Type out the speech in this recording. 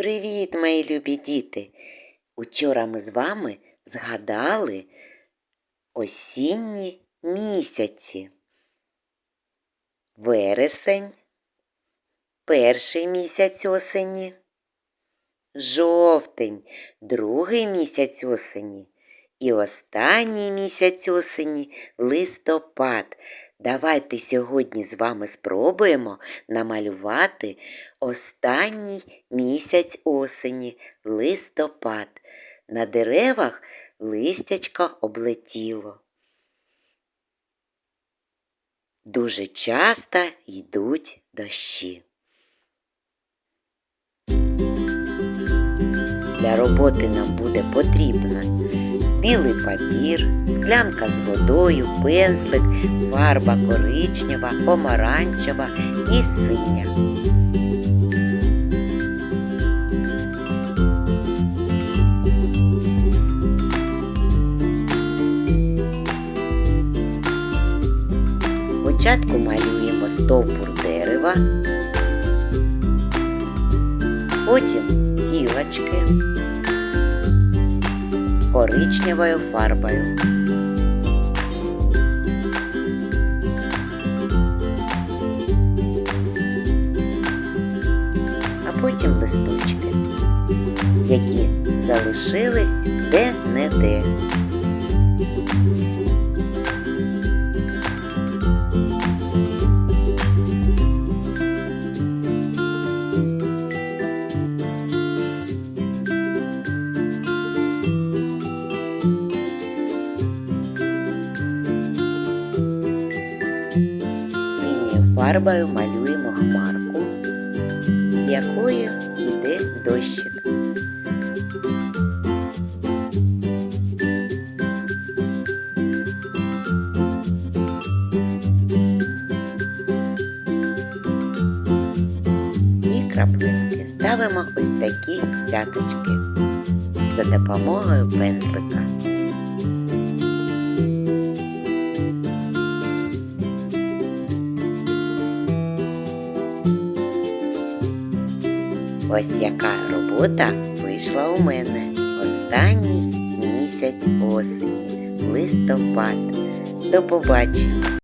Привіт, мої любі діти! Учора ми з вами згадали осінні місяці. Вересень, перший місяць осені, жовтень, другий місяць осені і останній місяць осені листопад. Давайте сьогодні з вами спробуємо намалювати останній місяць осені листопад. На деревах листячка облетіло. Дуже часто йдуть дощі. Для роботи нам буде потрібно білий папір, склянка з водою, пензлик, фарба коричнева, помаранчева і синя. Спочатку малюємо стовбур дерева, потім гілочки коричневою фарбою. А потім листочки, які залишились де-не-де. Фарбою малюємо хмарку, з якої йде дощик. І краплинки ставимо ось такі цяточки за допомогою пензлика. Ось яка робота вийшла у мене. Останній місяць осені, листопад. До побачення!